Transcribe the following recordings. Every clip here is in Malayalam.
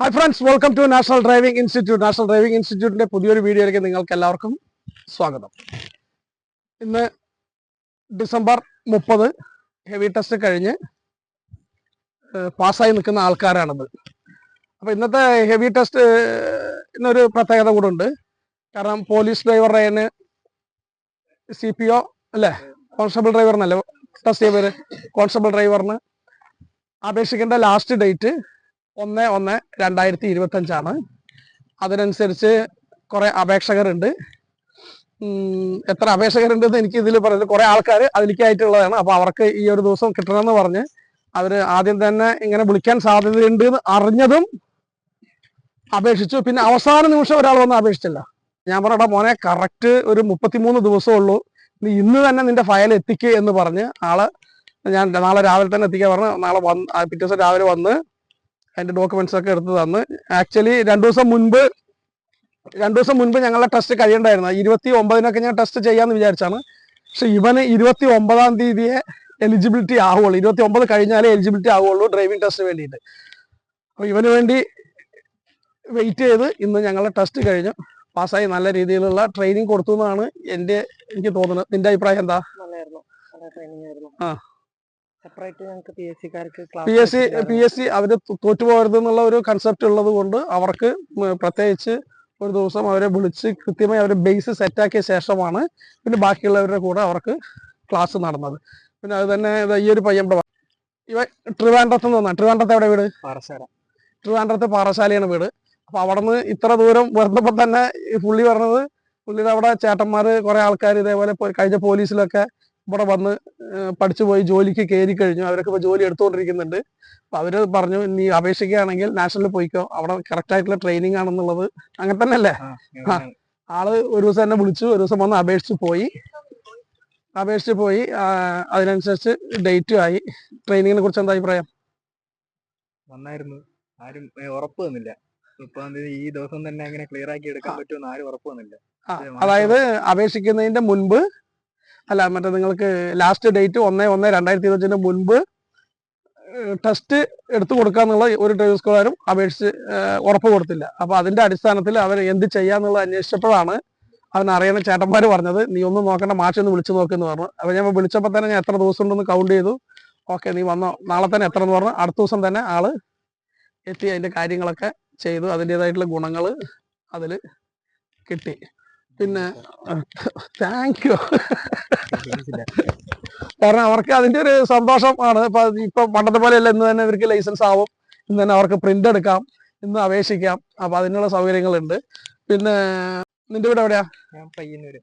Hi friends welcome to national driving institute national driving ഇൻസ്റ്റിറ്റ്യൂട്ടിന്റെ പുതിയൊരു വീഡിയോയിലേക്ക് നിങ്ങൾക്ക് എല്ലാവർക്കും സ്വാഗതം. ഇന്ന് ഡിസംബർ മുപ്പത് ഹെവി ടെസ്റ്റ് കഴിഞ്ഞ് പാസ്സായി നിൽക്കുന്ന ആൾക്കാരാണിത്. അപ്പൊ ഇന്നത്തെ ഹെവി ടെസ്റ്റ് ഇന്നൊരു പ്രത്യേകത കൂടെ ഉണ്ട്. കാരണം പോലീസ് ഡ്രൈവറുടെ സി പി ഒ അല്ലേ കോൺസ്റ്റബിൾ ഡ്രൈവറിനല്ലേ ടെസ്റ്റ് ചെയ്തവര് കോൺസ്റ്റബിൾ ഡ്രൈവറിന് അപേക്ഷിക്കേണ്ട ലാസ്റ്റ് ഡേറ്റ് ഒന്ന് ഒന്ന് രണ്ടായിരത്തി ഇരുപത്തി അഞ്ചാണ് അതിനനുസരിച്ച് കുറെ അപേക്ഷകരുണ്ട്. എത്ര അപേക്ഷകരുണ്ടെന്ന് എനിക്ക് ഇതിൽ പറയുന്നത് കുറെ ആൾക്കാർ അതിലേക്കായിട്ടുള്ളതാണ്. അപ്പൊ അവർക്ക് ഈ ഒരു ദിവസം കിട്ടണമെന്ന് പറഞ്ഞ് അവർ ആദ്യം തന്നെ ഇങ്ങനെ വിളിക്കാൻ സാധ്യതയുണ്ട് എന്ന് അറിഞ്ഞതും അപേക്ഷിച്ചു. പിന്നെ അവസാന നിമിഷം ഒരാൾ വന്ന് അപേക്ഷിച്ചില്ല. ഞാൻ പറഞ്ഞ മോനെ കറക്റ്റ് ഒരു മുപ്പത്തിമൂന്ന് ദിവസം ഉള്ളൂ. നീ ഇന്ന് തന്നെ നിന്റെ ഫയൽ എത്തിക്കുക എന്ന് പറഞ്ഞ് ആൾ ഞാൻ നാളെ രാവിലെ തന്നെ എത്തിക്കാൻ പറഞ്ഞു. നാളെ വന്ന് പിറ്റേ ദിവസം രാവിലെ വന്ന് അതിന്റെ ഡോക്യുമെന്റ്സ് ഒക്കെ എടുത്ത് തന്ന്. ആക്ച്വലി രണ്ടു ദിവസം മുൻപ് രണ്ടു ദിവസം മുൻപ് ഞങ്ങളുടെ ടെസ്റ്റ് കഴിയണ്ടായിരുന്നു. ഇരുപത്തി ഒമ്പതിനൊക്കെ ഞാൻ ടെസ്റ്റ് ചെയ്യാന്ന് വിചാരിച്ചാണ്. പക്ഷെ ഇവന് ഇരുപത്തി ഒമ്പതാം തീയതിയെ എലിജിബിലിറ്റി ആവുള്ളൂ. ഇരുപത്തി ഒമ്പത് കഴിഞ്ഞാലേ എലിജിബിലിറ്റി ആവുള്ളൂ ഡ്രൈവിംഗ് ടെസ്റ്റിന് വേണ്ടിയിട്ട്. അപ്പൊ ഇവന് വേണ്ടി വെയിറ്റ് ചെയ്ത് ഇന്ന് ഞങ്ങളുടെ ടെസ്റ്റ് കഴിഞ്ഞു. പാസ്സായി നല്ല രീതിയിലുള്ള ട്രെയിനിങ് കൊടുത്തു എന്നാണ് എന്റെ എനിക്ക് തോന്നുന്നത്. നിന്റെ അഭിപ്രായം എന്താ? ആ. P S C P S C അവർ തോറ്റുപോകരുത് എന്നുള്ള ഒരു കൺസെപ്റ്റ് ഉള്ളത് കൊണ്ട് അവർക്ക് പ്രത്യേകിച്ച് ഒരു ദിവസം അവരെ വിളിച്ച് കൃത്യമായി അവരെ ബേസ് സെറ്റാക്കിയ ശേഷമാണ് പിന്നെ ബാക്കിയുള്ളവരുടെ കൂടെ അവർക്ക് ക്ലാസ് നടന്നത്. പിന്നെ അത് തന്നെ ഈ ഒരു വ- ഇവ ട്രിവാൻഡ്രത്ത് നിന്ന് വന്നാ ട്രിവാൻഡ്രത്ത് എവിടെ വീട്? പാറശാല ട്രിവാൻഡ്രത്ത് പാറശാലയാണ് വീട്. അപ്പൊ അവിടെ നിന്ന് ഇത്ര ദൂരം വരുന്നപ്പോ തന്നെ പുള്ളി പറഞ്ഞത് പുള്ളിയുടെ അവിടെ ചേട്ടന്മാര് കുറെ ആൾക്കാർ ഇതേപോലെ കഴിഞ്ഞ പോലീസിലൊക്കെ ഇവിടെ വന്ന് പഠിച്ചു പോയി ജോലിക്ക് കയറി കഴിഞ്ഞു. അവരൊക്കെ ഇപ്പൊ ജോലി എടുത്തുകൊണ്ടിരിക്കുന്നുണ്ട് അപ്പൊ അവർ പറഞ്ഞു നീ അപേക്ഷിക്കുകയാണെങ്കിൽ നാഷണലിൽ പോയിക്കോ. അവിടെ കറക്റ്റ് ആയിട്ടുള്ള ട്രെയിനിങ് ആണെന്നുള്ളത് അങ്ങനെ തന്നെ അല്ലേ ആ. ആൾ ഒരു ദിവസം എന്നെ വിളിച്ചു. ഒരു ദിവസം വന്ന് അപേക്ഷിച്ച് പോയി. അപേക്ഷിച്ച് പോയി അതിനനുസരിച്ച് ഡേറ്റ് ആയി. ട്രെയിനിങ്ങിനെ കുറിച്ച് എന്താ അഭിപ്രായം? വന്നായിരുന്നു ആരും ഉറപ്പ് തന്നില്ല ഈ ദിവസം തന്നെ അങ്ങനെ ക്ലിയർ ആക്കി എടുക്കാൻ പറ്റുമെന്ന് ആരും ഉറപ്പ് തന്നില്ല അതായത് അപേക്ഷിക്കുന്നതിന്റെ മുൻപ് അല്ല മറ്റേ നിങ്ങൾക്ക് ലാസ്റ്റ് ഡേറ്റ് ഒന്ന് ഒന്ന് രണ്ടായിരത്തി ഇരുപത്തിന് മുൻപ് ടെസ്റ്റ് എടുത്തു കൊടുക്കാന്നുള്ള ഒരു ഡ്രൈവിംഗ് സ്കൂളുകാരും അപേക്ഷിച്ച് ഉറപ്പ് കൊടുത്തില്ല. അപ്പൊ അതിന്റെ അടിസ്ഥാനത്തിൽ അവർ എന്ത് ചെയ്യാന്നുള്ളത് അന്വേഷിച്ചപ്പോഴാണ് അവൻ അറിയുന്ന ചേട്ടന്മാർ പറഞ്ഞത് നീ ഒന്നും നോക്കണ്ട മാഷ് ഒന്ന് വിളിച്ചു നോക്കെന്ന് പറഞ്ഞു. അപ്പൊ ഞാൻ വിളിച്ചപ്പോൾ തന്നെ ഞാൻ എത്ര ദിവസം ഉണ്ടെന്ന് കൗണ്ട് ചെയ്തു. ഓക്കെ നീ വന്നോ നാളെ തന്നെ എത്ര എന്ന് പറഞ്ഞു. അടുത്ത ദിവസം തന്നെ ആൾ എത്തി അതിന്റെ കാര്യങ്ങളൊക്കെ ചെയ്തു. അതിന്റെതായിട്ടുള്ള ഗുണങ്ങൾ അതിൽ കിട്ടി. പിന്നെ താങ്ക് യു കാരണം അവർക്ക് അതിന്റെ ഒരു സന്തോഷം ആണ്. ഇപ്പൊ ഇപ്പൊ പണ്ടത്തെ പോലെയല്ല. ഇന്ന് തന്നെ ഇവർക്ക് ലൈസൻസ് ആവും. ഇന്ന് തന്നെ അവർക്ക് പ്രിന്റ് എടുക്കാം. ഇന്ന് അപേക്ഷിക്കാം. അപ്പൊ അതിനുള്ള സൗകര്യങ്ങളുണ്ട്. പിന്നെ നിന്റെ വീട് എവിടെയാ? ഞാൻ പയ്യന്നൂര്.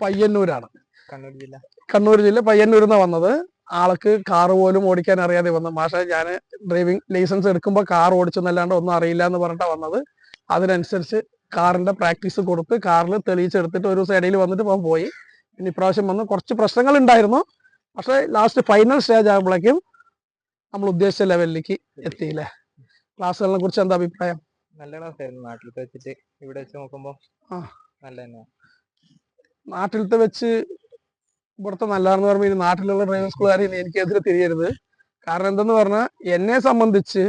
പയ്യന്നൂരാണ്. കണ്ണൂർ ജില്ല. കണ്ണൂർ ജില്ല. പയ്യന്നൂരിൽ നിന്ന് വന്നത്. ആൾക്ക് കാർ പോലും ഓടിക്കാൻ അറിയാതെ വന്നു. മാഷെ ഞാൻ ഡ്രൈവിംഗ് ലൈസൻസ് എടുക്കുമ്പോൾ കാർ ഓടിച്ചെന്നല്ലാണ്ട് ഒന്നും അറിയില്ല എന്ന് പറഞ്ഞിട്ടാണ് വന്നത്. അതിനനുസരിച്ച് കാറിന്റെ പ്രാക്ടീസ് കൊടുത്ത് കാറിൽ തെളിയിച്ചെടുത്തിട്ട് ഒരു സൈഡിൽ വന്നിട്ട് പോയി. പിന്നെ ഇപ്രാവശ്യം വന്ന് കുറച്ച് പ്രശ്നങ്ങൾ ഉണ്ടായിരുന്നു. പക്ഷെ ലാസ്റ്റ് ഫൈനൽ സ്റ്റേജ് ആകുമ്പോഴേക്കും നമ്മൾ ഉദ്ദേശിച്ച ലെവലിലേക്ക് എത്തിയില്ലേ? ക്ലാസ്സുകളെ കുറിച്ച് എന്താ അഭിപ്രായം? നല്ല ക്ലാസ് ആയിരുന്നു നാട്ടിലത്തെ വെച്ചിട്ട് ഇവിടെ വെച്ച് നോക്കുമ്പോ ആ. നല്ല തന്നെ നാട്ടിലത്തെ വെച്ച് ഇവിടുത്തെ നല്ലതാണെന്ന് പറയുമ്പോൾ ഇനി നാട്ടിലുള്ള ഡ്രൈവിംഗ് സ്കൂളുകാരെ എനിക്കെതിരെ തിരിയരുത്. കാരണം എന്തെന്ന് പറഞ്ഞാൽ എന്നെ സംബന്ധിച്ച്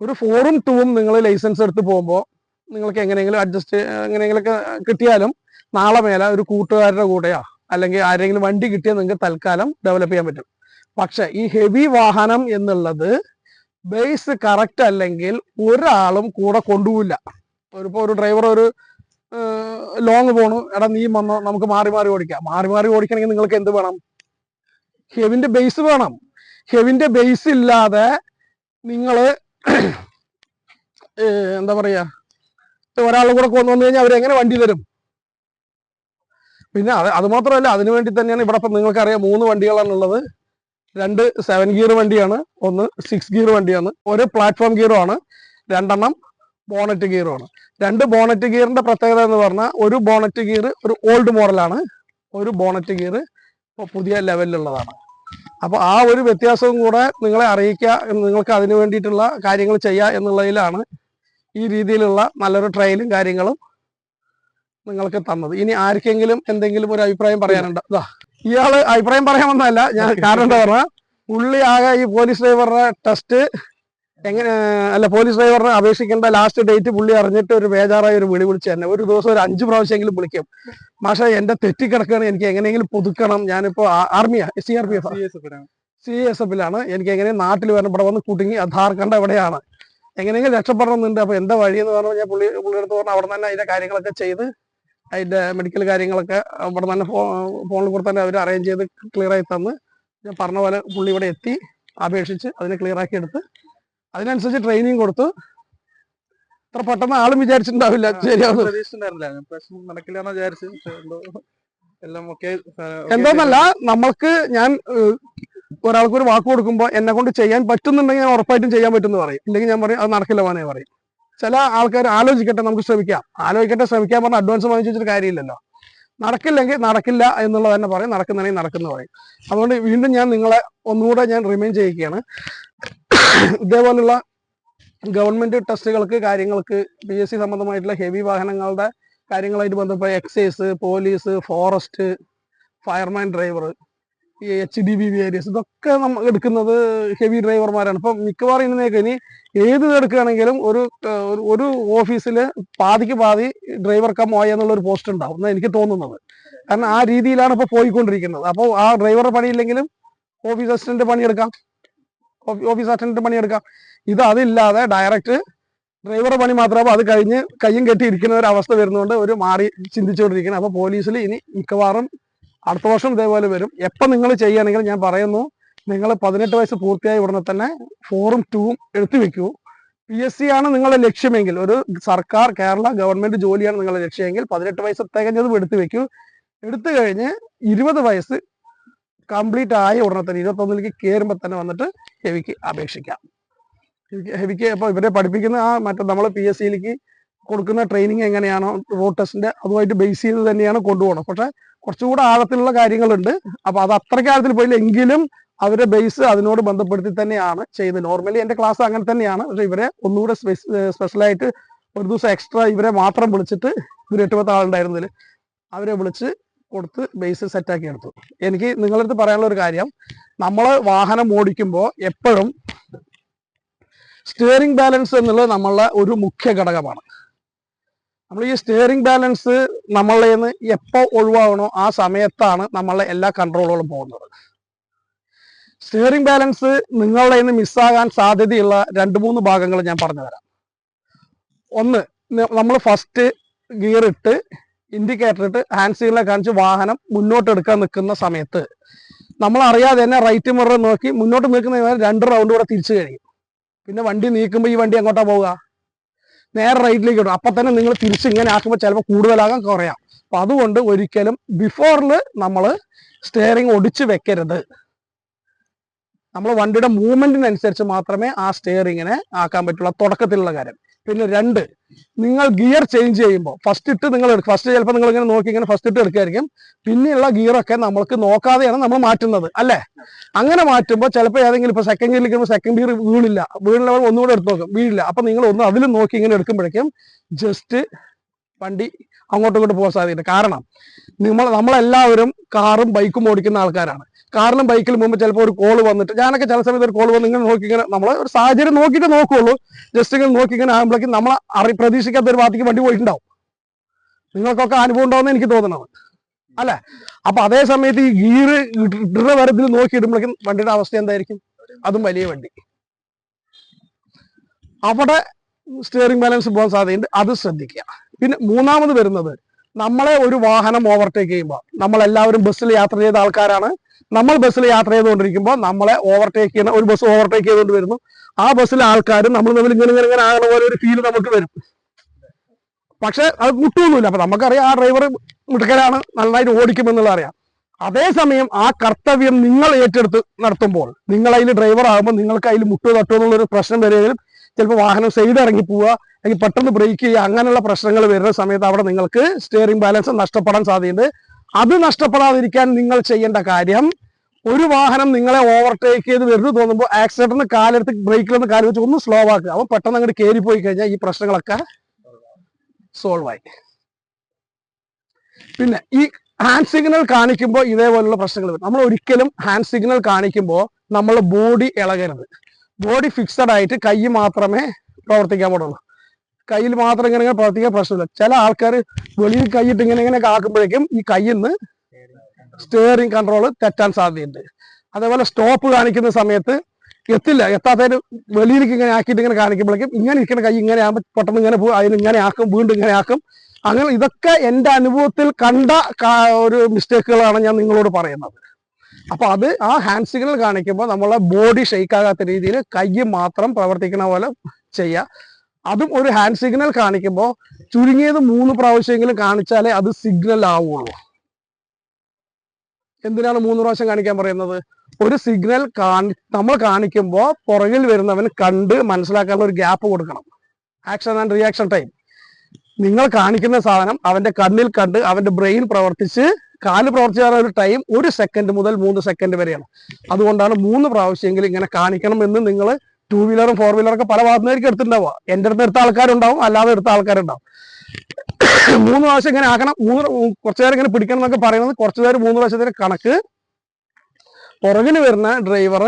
ഒരു ഫോറും ടൂവും നിങ്ങൾ ലൈസൻസ് എടുത്ത് പോകുമ്പോൾ നിങ്ങൾക്ക് എങ്ങനെയെങ്കിലും അഡ്ജസ്റ്റ് എങ്ങനെയെങ്കിലൊക്കെ കിട്ടിയാലും നാളെ മേലെ ഒരു കൂട്ടുകാരുടെ കൂടെയോ അല്ലെങ്കിൽ ആരെങ്കിലും വണ്ടി കിട്ടിയാൽ നിങ്ങൾക്ക് തൽക്കാലം ഡെവലപ്പ് ചെയ്യാൻ പറ്റും. പക്ഷെ ഈ ഹെവി വാഹനം എന്നുള്ളത് ബേസ് കറക്റ്റ് അല്ലെങ്കിൽ ഒരാളും കൂടെ കൊണ്ടുപോയില്ല ഇപ്പോൾ ഒരു ഡ്രൈവർ ഒരു ലോങ് പോണു. എടാ നീ വന്നോ നമുക്ക് മാറി മാറി ഓടിക്കാം. മാറി മാറി ഓടിക്കണമെങ്കിൽ നിങ്ങൾക്ക് എന്ത് വേണം? ഹെവിന്റെ ബേസ് വേണം. ഹെവിന്റെ ബേസ് ഇല്ലാതെ നിങ്ങൾ എന്താ പറയാ ഒരാളും കൂടെ കൊന്നു വന്നു കഴിഞ്ഞാൽ അവരെങ്ങനെ വണ്ടി തരും? പിന്നെ അത് അത് മാത്രമല്ല അതിനു വേണ്ടി തന്നെയാണ് ഇവിടെ ഇപ്പം നിങ്ങൾക്കറിയാം മൂന്ന് വണ്ടികളാണ് ഉള്ളത്. രണ്ട് സെവൻ ഗിയർ വണ്ടിയാണ് ഒന്ന് സിക്സ് ഗിയർ വണ്ടിയാണ് ഒരു പ്ലാറ്റ്ഫോം ഗിയറും ആണ് രണ്ടെണ്ണം ബോണറ്റ് ഗിയറും ആണ്. രണ്ട് ബോണറ്റ് ഗിയറിന്റെ പ്രത്യേകത എന്ന് പറഞ്ഞാൽ ഒരു ബോണറ്റ് ഗിയർ ഒരു ഓൾഡ് മോഡലാണ് ഒരു ബോണറ്റ് ഗിയർ ഇപ്പോൾ പുതിയ ലെവലിലുള്ളതാണ് അപ്പോൾ ആ ഒരു വ്യത്യാസവും കൂടെ നിങ്ങളെ അറിയിക്കുക നിങ്ങൾക്ക് അതിന് വേണ്ടിയിട്ടുള്ള കാര്യങ്ങൾ ചെയ്യുക എന്നുള്ളതിലാണ് ഈ രീതിയിലുള്ള നല്ലൊരു ട്രയലും കാര്യങ്ങളും നിങ്ങൾക്ക് തന്നത്. ഇനി ആർക്കെങ്കിലും എന്തെങ്കിലും ഒരു അഭിപ്രായം പറയാനുണ്ടോ? ഇതാ ഇയാൾ അഭിപ്രായം പറയാൻ വന്നതല്ല. ഞാൻ കാരണം എന്താ പറഞ്ഞാൽ പുള്ളി ആകെ ഈ പോലീസ് ഡ്രൈവറുടെ ടെസ്റ്റ് എങ്ങനെ അല്ല പോലീസ് ഡ്രൈവറിനെ അപേക്ഷിക്കേണ്ട ലാസ്റ്റ് ഡേറ്റ് പുള്ളി അറിഞ്ഞിട്ട് ഒരു ബേജാറായി ഒരു വിളി വിളിച്ചു തന്നെ. ഒരു ദിവസം ഒരു അഞ്ച് പ്രാവശ്യമെങ്കിലും വിളിക്കും. പക്ഷെ എന്റെ തെറ്റിക്കിടക്കാണ്. എനിക്ക് എങ്ങനെയെങ്കിലും പുതുക്കണം. ഞാനിപ്പോ ആർമിയാ C R P F C S എഫിലാണ് എനിക്ക് എങ്ങനെ നാട്ടിൽ വരണം. ഇവിടെ വന്ന് കുടുങ്ങി കണ്ട എവിടെയാണ് എങ്ങനെയെങ്കിലും രക്ഷപ്പെടണമെന്നുണ്ട്. അപ്പൊ എന്താ വഴി എന്ന് പറഞ്ഞു ഞാൻ പുള്ളി പുള്ളിയെടുത്ത് പറഞ്ഞാൽ പറഞ്ഞു അവിടെ തന്നെ അതിന്റെ കാര്യങ്ങളൊക്കെ ചെയ്ത് അതിന്റെ മെഡിക്കൽ കാര്യങ്ങളൊക്കെ അവിടെ തന്നെ ഫോണിൽ കൂടെ തന്നെ അവർ അറേഞ്ച് ചെയ്ത് ക്ലിയർ ആയി തന്ന്. ഞാൻ പറഞ്ഞ പോലെ പുള്ളി ഇവിടെ എത്തി അപേക്ഷിച്ച് അതിനെ ക്ലിയർ ആക്കി എടുത്ത് അതിനനുസരിച്ച് ട്രെയിനിങ് കൊടുത്തു ഇത്ര പെട്ടെന്ന് ആളും വിചാരിച്ചിട്ടുണ്ടാവില്ല. എന്താന്നല്ല എന്തോന്നല്ല നമ്മൾക്ക് ഞാൻ ഒരാൾക്ക് ഒരു വാക്ക് കൊടുക്കുമ്പോൾ എന്നെ കൊണ്ട് ചെയ്യാൻ പറ്റുന്നുണ്ടെങ്കിൽ ഞാൻ ഉറപ്പായിട്ടും ചെയ്യാൻ പറ്റുമെന്ന് പറയും. ഇല്ലെങ്കിൽ ഞാൻ പറയും അത് നടക്കില്ല വേണേ പറയും. ചില ആൾക്കാർ ആലോചിക്കട്ടെ നമുക്ക് ശ്രമിക്കാം. ആലോചിക്കട്ടെ ശ്രമിക്കാൻ പറഞ്ഞാൽ അഡ്വാൻസ് വാങ്ങിച്ചു വെച്ചിട്ട് കാര്യമില്ലല്ലോ. നടക്കില്ലെങ്കിൽ നടക്കില്ല എന്നുള്ളത് തന്നെ പറയും നടക്കുന്നുണ്ടെങ്കിൽ നടക്കുന്നു പറയും. അതുകൊണ്ട് വീണ്ടും ഞാൻ നിങ്ങളെ ഒന്നുകൂടെ ഞാൻ റിമൈൻ ചെയ്യിക്കുകയാണ് ഇതേപോലുള്ള ഗവൺമെന്റ് ടെസ്റ്റുകൾക്ക് കാര്യങ്ങൾക്ക് പി എസ് സി സംബന്ധമായിട്ടുള്ള ഹെവി വാഹനങ്ങളുടെ കാര്യങ്ങളായിട്ട് ബന്ധപ്പെട്ട excise police forest fireman driver ഈ എച്ച് ഡി ബി ഏരിയസ് ഇതൊക്കെ നമ്മൾ എടുക്കുന്നത് ഹെവി ഡ്രൈവർമാരാണ് ഇപ്പം മിക്കവാറും ഇന്നേക്ക് ഇനി ഏത് എടുക്കുകയാണെങ്കിലും ഒരു ഒരു- ഓഫീസിൽ പാതിക്ക് പാതി ഡ്രൈവർ കം ഓയ എന്നുള്ള ഒരു പോസ്റ്റ് ഉണ്ടാവും. എന്നാണ് എനിക്ക് തോന്നുന്നത്. കാരണം ആ രീതിയിലാണ് ഇപ്പോൾ പോയിക്കൊണ്ടിരിക്കുന്നത്. അപ്പോൾ ആ ഡ്രൈവറുടെ പണിയില്ലെങ്കിലും ഓഫീസ് അസിസ്റ്റന്റ് പണിയെടുക്കാം. ഓഫീ- ഓഫീസ് അസിസ്റ്റന്റ് പണിയെടുക്കാം. ഇത് അതില്ലാതെ ഡയറക്റ്റ് ഡ്രൈവറുടെ പണി മാത്രമാകുമ്പോൾ അത് കഴിഞ്ഞ് കയ്യും കെട്ടി ഇരിക്കുന്ന ഒരു അവസ്ഥ വരുന്നതുകൊണ്ട് ഒരു മാറി ചിന്തിച്ചുകൊണ്ടിരിക്കുന്നത് അപ്പോൾ പോലീസിൽ ഇനി മിക്കവാറും അടുത്ത വർഷം ഇതേപോലെ വരും. എപ്പം നിങ്ങൾ ചെയ്യുകയാണെങ്കിൽ ഞാൻ പറയുന്നു നിങ്ങൾ പതിനെട്ട് വയസ്സ് പൂർത്തിയായ ഉടനെ തന്നെ ഫോറും ടൂവും എടുത്തു വെക്കൂ. പി എസ് സി ആണ് നിങ്ങളുടെ ലക്ഷ്യമെങ്കിൽ ഒരു സർക്കാർ കേരള ഗവൺമെന്റ് ജോലിയാണ് നിങ്ങളുടെ ലക്ഷ്യമെങ്കിൽ പതിനെട്ട് വയസ്സ് തികഞ്ഞതും എടുത്തു വെക്കൂ. എടുത്തു കഴിഞ്ഞ് ഇരുപത് വയസ്സ് കംപ്ലീറ്റ് ആയ ഉടനെ തന്നെ ഇരുപത്തൊന്നിലേക്ക് കയറുമ്പോൾ തന്നെ വന്നിട്ട് ഹെവിക്ക് അപേക്ഷിക്കാം. ഹെവിക്ക് ഇപ്പോൾ ഇവരെ പഠിപ്പിക്കുന്ന ആ മറ്റേ നമ്മൾ പി എസ് സിയിലേക്ക് കൊടുക്കുന്ന ട്രെയിനിങ് എങ്ങനെയാണോ റോഡ് ടെസ്റ്റിന്റെ അതുമായിട്ട് ബേസ് ചെയ്ത് തന്നെയാണ് കൊണ്ടുപോകണം. പക്ഷെ കുറച്ചുകൂടെ ആഴത്തിലുള്ള കാര്യങ്ങളുണ്ട്. അപ്പൊ അത് അത്രയ്ക്ക് ആഴത്തിൽ പോയില്ല. എങ്കിലും അവരെ ബേസ് അതിനോട് ബന്ധപ്പെടുത്തി തന്നെയാണ് ചെയ്യുന്നത്. നോർമലി എന്റെ ക്ലാസ് അങ്ങനെ തന്നെയാണ്. പക്ഷെ ഇവരെ ഒന്നുകൂടെ സ്പെഷ്യലായിട്ട് ഒരു ദിവസം എക്സ്ട്രാ ഇവരെ മാത്രം വിളിച്ചിട്ട് ഇവർ എട്ടുപത്ത് ആളുണ്ടായിരുന്നതിൽ അവരെ വിളിച്ച് കൊടുത്ത് ബേസ് സെറ്റാക്കി എടുത്തു. എനിക്ക് നിങ്ങളടുത്ത് പറയാനുള്ള ഒരു കാര്യം. നമ്മൾ വാഹനം ഓടിക്കുമ്പോൾ എപ്പോഴും സ്റ്റിയറിംഗ് ബാലൻസ് എന്നുള്ളത് നമ്മളുടെ ഒരു മുഖ്യ ഘടകമാണ്. നമ്മൾ ഈ സ്റ്റിയറിംഗ് ബാലൻസ് നമ്മളുടെ നിന്ന് എപ്പോൾ ഒഴിവാകണോ ആ സമയത്താണ് നമ്മളെ എല്ലാ കൺട്രോളുകളും പോകുന്നത്. സ്റ്റിയറിംഗ് ബാലൻസ് നിങ്ങളുടെ നിന്ന് മിസ്സാകാൻ സാധ്യതയുള്ള രണ്ട് മൂന്ന് ഭാഗങ്ങൾ ഞാൻ പറഞ്ഞു തരാം ഒന്ന് നമ്മൾ ഫസ്റ്റ് ഗിയർ ഇട്ട് ഇൻഡിക്കേറ്റർ ഇട്ട് ഹാൻഡ് സീലിനെ കാണിച്ച് വാഹനം മുന്നോട്ട് എടുക്കാൻ നിൽക്കുന്ന സമയത്ത് നമ്മൾ അറിയാതെ തന്നെ റൈറ്റ് മിറർ നോക്കി മുന്നോട്ട് നിൽക്കുന്ന രണ്ട് റൗണ്ട് കൂടെ തിരിച്ചു കഴിയും. പിന്നെ വണ്ടി നീക്കുമ്പോൾ ഈ വണ്ടി എങ്ങോട്ടാ പോവുക? നേരെ റൈറ്റിലേക്ക് ഇടും. അപ്പൊ തന്നെ നിങ്ങൾ തിരിച്ച് ഇങ്ങനെ ആക്കുമ്പോൾ ചിലപ്പോൾ കൂടുതലാകാൻ കുറയാം. അപ്പൊ അതുകൊണ്ട് ഒരിക്കലും ബിഫോറിൽ നമ്മൾ സ്റ്റിയറിംഗ് ഒടിച്ച് വെക്കരുത്. നമ്മൾ വണ്ടിയുടെ മൂവ്മെന്റിനനുസരിച്ച് മാത്രമേ ആ സ്റ്റിയറിങ്ങിനെ ആക്കാൻ പറ്റുള്ളൂ തുടക്കത്തിലുള്ള കാര്യം. പിന്നെ രണ്ട് നിങ്ങൾ ഗിയർ ചേഞ്ച് ചെയ്യുമ്പോൾ ഫസ്റ്റ് ഇട്ട് നിങ്ങൾ ഫസ്റ്റ് ചിലപ്പോൾ നിങ്ങൾ ഇങ്ങനെ നോക്കി ഇങ്ങനെ ഫസ്റ്റ് ഇട്ട് എടുക്കുമായിരിക്കും പിന്നെയുള്ള ഗിയറൊക്കെ നമ്മൾക്ക് നോക്കാതെയാണ് നമ്മൾ മാറ്റുന്നത് അല്ലേ? അങ്ങനെ മാറ്റുമ്പോൾ ചിലപ്പോൾ ഏതെങ്കിലും ഇപ്പൊ സെക്കൻഡ് ഗിയറിൽ നിൽക്കുമ്പോൾ സെക്കൻഡ് ഗിയർ വീണില്ല. വീണില്ല ഒന്നുകൂടെ എടുത്ത് നോക്കും വീഴില്ല അപ്പൊ നിങ്ങൾ ഒന്ന് അതിലും നോക്കി ഇങ്ങനെ എടുക്കുമ്പോഴേക്കും ജസ്റ്റ് വണ്ടി അങ്ങോട്ടും ഇങ്ങോട്ടും പോകാൻ സാധിക്കില്ല കാരണം നമ്മൾ നമ്മളെല്ലാവരും കാറും ബൈക്കും ഓടിക്കുന്ന ആൾക്കാരാണ്. കാറിലും ബൈക്കിൽ മുമ്പ് ചിലപ്പോൾ ഒരു കോൾ വന്നിട്ട് ഞാനൊക്കെ ചില സമയത്ത് ഒരു കോൾ വന്ന് ഇങ്ങനെ നോക്കി ഇങ്ങനെ നമ്മൾ ഒരു സാഹചര്യം നോക്കിയിട്ട് നോക്കുള്ളൂ. ജസ്റ്റ് ഇങ്ങനെ നോക്കി ഇങ്ങനെ ആകുമ്പോഴേക്കും നമ്മൾ അറി പ്രതീക്ഷിക്കാത്ത ഒരു ഭാഗത്തേക്ക് വണ്ടി പോയിട്ടുണ്ടാവും. നിങ്ങൾക്കൊക്കെ അനുഭവം ഉണ്ടാവുമെന്ന് എനിക്ക് തോന്നണം അല്ലെ? അപ്പൊ അതേ സമയത്ത് ഈ ഗീർ ഇടുന്ന വരത്തിൽ നോക്കി ഇടുമ്പോഴേക്കും വണ്ടിയുടെ അവസ്ഥ എന്തായിരിക്കും? അതും വലിയ വണ്ടി. അവിടെ സ്റ്റിയറിംഗ് ബാലൻസ് പോകാൻ സാധ്യതയുണ്ട്. അത് ശ്രദ്ധിക്കുക. പിന്നെ മൂന്നാമത് വരുന്നത് നമ്മളെ ഒരു വാഹനം ഓവർടേക്ക് ചെയ്യുമ്പോൾ നമ്മൾ എല്ലാവരും ബസ്സിൽ യാത്ര ചെയ്ത ആൾക്കാരാണ്. നമ്മൾ ബസ്സിൽ യാത്ര ചെയ്തുകൊണ്ടിരിക്കുമ്പോൾ നമ്മളെ ഓവർടേക്ക് ചെയ്യുന്ന ഒരു ബസ് ഓവർടേക്ക് ചെയ്തുകൊണ്ട് വരുന്നു. ആ ബസ്സിലെ ആൾക്കാരും നമ്മൾ തമ്മിൽ ഇങ്ങനെ ഇങ്ങനെ ഇങ്ങനെ ആകുന്ന പോലെ ഒരു ഫീൽ നമുക്ക് വരും. പക്ഷെ അത് മുട്ടൊന്നുമില്ല അപ്പൊ നമുക്കറിയാം ആ ഡ്രൈവർ മിടുക്കരാണ് നന്നായിട്ട് ഓടിക്കുമെന്നുള്ള അറിയാം. അതേസമയം ആ കർത്തവ്യം നിങ്ങൾ ഏറ്റെടുത്ത് നടത്തുമ്പോൾ നിങ്ങൾ അതിൽ ഡ്രൈവർ ആകുമ്പോൾ നിങ്ങൾക്ക് അതിൽ മുട്ടോ തട്ടോ എന്നുള്ളൊരു പ്രശ്നം വരികയും ചിലപ്പോൾ വാഹനം സൈഡ് ഇറങ്ങി പോവുക അല്ലെങ്കിൽ പെട്ടെന്ന് ബ്രേക്ക് ചെയ്യുക അങ്ങനെയുള്ള പ്രശ്നങ്ങൾ വരുന്ന സമയത്ത് അവിടെ നിങ്ങൾക്ക് സ്റ്റിയറിംഗ് ബാലൻസ് നഷ്ടപ്പെടാൻ സാധ്യതയുണ്ട്. അത് നഷ്ടപ്പെടാതിരിക്കാൻ നിങ്ങൾ ചെയ്യേണ്ട കാര്യം ഒരു വാഹനം നിങ്ങളെ ഓവർടേക്ക് ചെയ്ത് വരുന്നു തോന്നുമ്പോൾ ആക്സിഡന്റിന് കാലെടുത്ത് ബ്രേക്കിലൊന്ന് കാൽ വെച്ച് ഒന്ന് സ്ലോ ആക്കുക. അവൻ പെട്ടെന്ന് അങ്ങോട്ട് കയറി പോയി കഴിഞ്ഞാൽ ഈ പ്രശ്നങ്ങളൊക്കെ സോൾവ് ആയി. പിന്നെ ഈ ഹാൻഡ് സിഗ്നൽ കാണിക്കുമ്പോൾ ഇതേപോലുള്ള പ്രശ്നങ്ങൾ വരും. നമ്മൾ ഒരിക്കലും ഹാൻഡ് സിഗ്നൽ കാണിക്കുമ്പോൾ നമ്മൾ ബോഡി ഇളകരുത്. ബോഡി ഫിക്സഡ് ആയിട്ട് കൈ മാത്രമേ പ്രവർത്തിക്കാൻ പാടുള്ളൂ. കയ്യിൽ മാത്രം ഇങ്ങനെ ഇങ്ങനെ പ്രവർത്തിക്കാൻ പ്രശ്നമില്ല. ചില ആൾക്കാർ വെളിയിൽ കൈയിട്ട് ഇങ്ങനെ ഇങ്ങനെ ആക്കുമ്പോഴേക്കും ഈ കയ്യിൽ നിന്ന് സ്റ്റിയറിംഗ് കൺട്രോൾ തെറ്റാൻ സാധ്യതയുണ്ട്. അതേപോലെ സ്റ്റോപ്പ് കാണിക്കുന്ന സമയത്ത് എത്തില്ല. എത്താത്തതിന് വെളിയിലേക്ക് ഇങ്ങനെ ആക്കിയിട്ട് ഇങ്ങനെ കാണിക്കുമ്പോഴേക്കും ഇങ്ങനെ ഇരിക്കുന്ന കൈ ഇങ്ങനെ ആകുമ്പോൾ പെട്ടെന്ന് ഇങ്ങനെ പോകും അതിന് ഇങ്ങനെ ആക്കും വീണ്ടും ഇങ്ങനെ ആക്കും. അങ്ങനെ ഇതൊക്കെ എന്റെ അനുഭവത്തിൽ കണ്ട ഒരു മിസ്റ്റേക്കുകളാണ് ഞാൻ നിങ്ങളോട് പറയുന്നത്. അപ്പൊ അത് ആ ഹാൻഡ് സിഗ്നൽ കാണിക്കുമ്പോൾ നമ്മളെ ബോഡി ഷെയ്ക്ക് ആകാത്ത രീതിയിൽ കൈ മാത്രം പ്രവർത്തിക്കുന്ന പോലെ ചെയ്യുക അതും ഒരു ഹാൻഡ് സിഗ്നൽ കാണിക്കുമ്പോൾ ചുരുങ്ങിയത് മൂന്ന് പ്രാവശ്യമെങ്കിലും കാണിച്ചാലേ അത് സിഗ്നൽ ആവുള്ളൂ. എന്തിനാണ് മൂന്ന് പ്രാവശ്യം കാണിക്കാൻ പറയുന്നത്? ഒരു സിഗ്നൽ കാണി നമ്മൾ കാണിക്കുമ്പോൾ പുറകിൽ വരുന്നവൻ കണ്ട് മനസ്സിലാക്കാനുള്ള ഒരു ഗ്യാപ്പ് കൊടുക്കണം. ആക്ഷൻ ആൻഡ് റിയാക്ഷൻ ടൈം നിങ്ങൾ കാണിക്കുന്ന സാധനം അവന്റെ കണ്ണിൽ കണ്ട് അവന്റെ ബ്രെയിൻ പ്രവർത്തിച്ച് കാൽ പ്രവർത്തിച്ച ഒരു ടൈം ഒരു സെക്കൻഡ് മുതൽ മൂന്ന് സെക്കൻഡ് വരെയാണ്. അതുകൊണ്ടാണ് മൂന്ന് പ്രാവശ്യമെങ്കിലും ഇങ്ങനെ കാണിക്കണം എന്ന് നിങ്ങൾ ടൂ വീലറും ഫോർ വീലറും ഒക്കെ പല ഭാഗത്തുനിന്നായിരിക്കും എടുത്തിട്ടുണ്ടാവുക. എന്റെ അടുത്ത് എടുത്ത ആൾക്കാരുണ്ടാവും അല്ലാതെ എടുത്ത ആൾക്കാരുണ്ടാവും. മൂന്ന് പ്രാവശ്യം ഇങ്ങനെ ആക്കണം മൂന്ന് കുറച്ചു നേരം ഇങ്ങനെ പിടിക്കണം എന്നൊക്കെ പറയുന്നത് കുറച്ചു നേരം മൂന്ന് പ്രാവശ്യത്തിന് കണക്ക്. പുറകിന് വരുന്ന ഡ്രൈവർ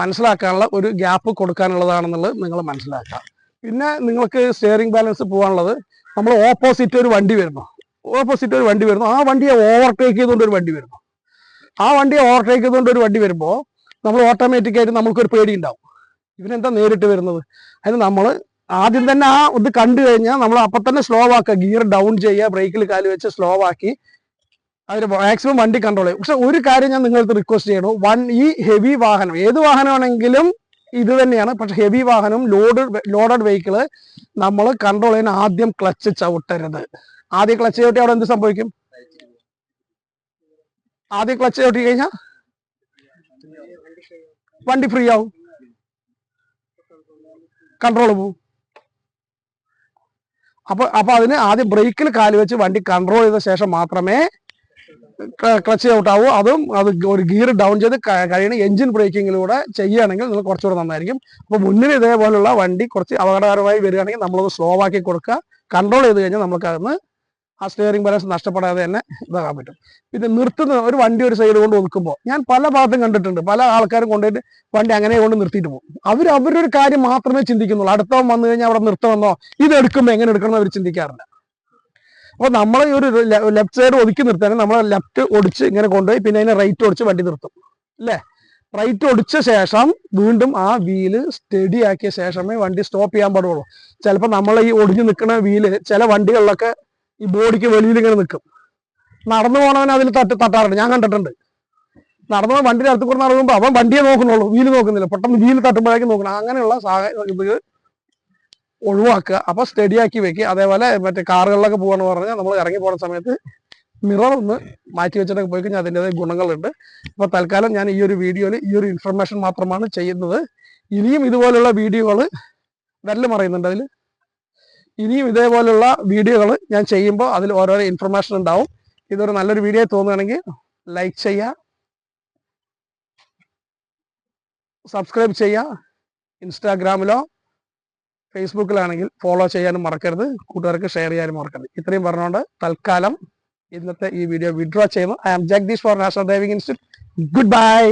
മനസ്സിലാക്കാനുള്ള ഒരു ഗ്യാപ്പ് കൊടുക്കാനുള്ളതാണെന്നുള്ളത് നിങ്ങൾ മനസ്സിലാക്കുക. പിന്നെ നിങ്ങൾക്ക് സ്റ്റിയറിംഗ് ബാലൻസ് പോകാനുള്ളത് നമ്മൾ ഓപ്പോസിറ്റ് ഒരു വണ്ടി വരുന്നു. ഓപ്പോസിറ്റ് ഒരു വണ്ടി വരുന്നു. ആ വണ്ടിയെ ഓവർടേക്ക് ചെയ്തുകൊണ്ട് ഒരു വണ്ടി വരുന്നു. ആ വണ്ടിയെ ഓവർടേക്ക് ചെയ്തുകൊണ്ട് ഒരു വണ്ടി വരുമ്പോൾ നമ്മൾ ഓട്ടോമാറ്റിക്കായിട്ട് നമുക്കൊരു പേടി ഉണ്ടാവും. ഇവനെന്താ നേരിട്ട് വരുന്നത്? അതിന് നമ്മൾ ആദ്യം തന്നെ ആ ഇത് കണ്ടു കഴിഞ്ഞാൽ നമ്മൾ അപ്പം തന്നെ സ്ലോ ആക്കുക. ഗിയർ ഡൗൺ ചെയ്യുക ബ്രേക്കിൽ കാൽ വെച്ച് സ്ലോ ആക്കി. അതിന് മാക്സിമം വണ്ടി കൺട്രോൾ ചെയ്യും പക്ഷെ ഒരു കാര്യം ഞാൻ നിങ്ങൾക്ക് റിക്വസ്റ്റ് ചെയ്യണു. വൺ ഈ ഹെവി വാഹനം ഏത് വാഹനമാണെങ്കിലും ഇത് തന്നെയാണ്. പക്ഷെ ഹെവി വാഹനം ലോഡ് ലോഡഡ് വെഹിക്കിൾ നമ്മൾ കൺട്രോൾ ചെയ്യാൻ ആദ്യം ക്ലച്ച് ചവിട്ടരുത്. ആദ്യം ക്ലച്ച് ചവിട്ടി അവിടെ എന്ത് സംഭവിക്കും? ആദ്യം ക്ലച്ച് ചവിട്ടി കഴിഞ്ഞാൽ വണ്ടി ഫ്രീ ആവും. കൺട്രോൾ പോവും. അപ്പൊ അപ്പൊ അതിന് ആദ്യം ബ്രേക്കിൽ കാൽ വെച്ച് വണ്ടി കൺട്രോൾ ചെയ്ത ശേഷം മാത്രമേ ക്ലച്ച് ഔട്ട് ആവും. അതും അത് ഒരു ഗിയർ ഡൗൺ ചെയ്ത് കഴിയണ എഞ്ചിൻ ബ്രേക്കിങ്ങിലൂടെ ചെയ്യുകയാണെങ്കിൽ നിങ്ങൾ കുറച്ചുകൂടെ നന്നായിരിക്കും. അപ്പോൾ മുന്നിൽ ഇതേപോലുള്ള വണ്ടി കുറച്ച് അപകടകരമായി വരികയാണെങ്കിൽ നമ്മളത് സ്ലോ ആക്കി കൊടുക്കുക. കൺട്രോൾ ചെയ്ത് കഴിഞ്ഞാൽ നമുക്ക് ആ സ്റ്റിയറിംഗ് ബാലൻസ് നഷ്ടപ്പെടാതെ തന്നെ ഇതാക്കാൻ പറ്റും. പിന്നെ നിർത്തുന്ന ഒരു വണ്ടി ഒരു സൈഡ് കൊണ്ട് ഒതുക്കുമ്പോൾ ഞാൻ പല ഭാഗത്തും കണ്ടിട്ടുണ്ട്. പല ആൾക്കാരും കൊണ്ടുപോയിട്ട് വണ്ടി അങ്ങനെ കൊണ്ട് നിർത്തിയിട്ട് പോകും. അവർ അവരൊരു കാര്യം മാത്രമേ ചിന്തിക്കുന്നുള്ളൂ. അടുത്തവൻ വന്നു കഴിഞ്ഞാൽ അവിടെ നിർത്തണമെന്നോ ഇത് എടുക്കുമ്പോൾ എങ്ങനെ എടുക്കണമെന്ന് അവർ ചിന്തിക്കാറില്ല. അപ്പൊ നമ്മൾ ഈ ഒരു ലെഫ്റ്റ് സൈഡ് ഒതുക്കി നിർത്താൻ നമ്മൾ ലെഫ്റ്റ് ഒടിച്ച് ഇങ്ങനെ കൊണ്ടുപോയി പിന്നെ അതിനെ റൈറ്റ് ഒടിച്ച് വണ്ടി നിർത്തും. അല്ലേ റൈറ്റ് ഒടിച്ച ശേഷം വീണ്ടും ആ വീൽ സ്റ്റഡി ആക്കിയ ശേഷമേ വണ്ടി സ്റ്റോപ്പ് ചെയ്യാൻ പാടുള്ളൂ. ചിലപ്പോൾ നമ്മൾ ഈ ഒടിഞ്ഞു നിൽക്കുന്ന വീൽ ചില വണ്ടികളിലൊക്കെ ഈ ബോഡിക്ക് വെളിയിൽ ഇങ്ങനെ നിൽക്കും നടന്നു പോകണവൻ അതിൽ തട്ട് തട്ടാറുണ്ട്. ഞാൻ കണ്ടിട്ടുണ്ട്. നടന്നു പോകാൻ വണ്ടിയുടെ അടുത്ത് കൂടെ നടക്കുമ്പോൾ അവൻ വണ്ടിയെ നോക്കുന്നുള്ളൂ. വീൽ നോക്കുന്നില്ല. പെട്ടെന്ന് വീൽ തട്ടുമ്പോഴേക്കും നോക്കണം. അങ്ങനെയുള്ള സാഹചര്യം ഒഴിവാക്കുക. അപ്പൊ സ്റ്റഡി ആക്കി വെക്കുക അതേപോലെ മറ്റേ കാറുകളിലൊക്കെ പോകാന്ന് പറഞ്ഞാൽ നമ്മൾ ഇറങ്ങി പോകുന്ന സമയത്ത് മിറർ ഒന്ന് മാറ്റി വെച്ചിട്ടൊക്കെ പോയി കഴിഞ്ഞാൽ അതിന്റെതായ ഗുണങ്ങളുണ്ട്. അപ്പൊ തൽക്കാലം ഞാൻ ഈ ഒരു വീഡിയോയിൽ ഈ ഒരു ഇൻഫർമേഷൻ മാത്രമാണ് ചെയ്യുന്നത്. ഇനിയും ഇതുപോലുള്ള വീഡിയോകൾ വിരൽ മറയുന്നുണ്ട് അതിൽ ഇനിയും ഇതേപോലുള്ള വീഡിയോകൾ ഞാൻ ചെയ്യുമ്പോൾ അതിൽ ഓരോരോ ഇൻഫർമേഷൻ ഉണ്ടാവും. ഇതൊരു നല്ലൊരു വീഡിയോ തോന്നുകയാണെങ്കിൽ ലൈക്ക് ചെയ്യുക സബ്സ്ക്രൈബ് ചെയ്യുക ഇൻസ്റ്റാഗ്രാമിലോ ഫേസ്ബുക്കിലാണെങ്കിൽ ഫോളോ ചെയ്യാനും മറക്കരുത്. കൂട്ടുകാർക്ക് ഷെയർ ചെയ്യാനും മറക്കരുത്. ഇത്രയും പറഞ്ഞുകൊണ്ട് തൽക്കാലം ഇന്നത്തെ ഈ വീഡിയോ വിഡ്രോ ചെയ്യുന്നു. I am Jagadish for national driving institute good bye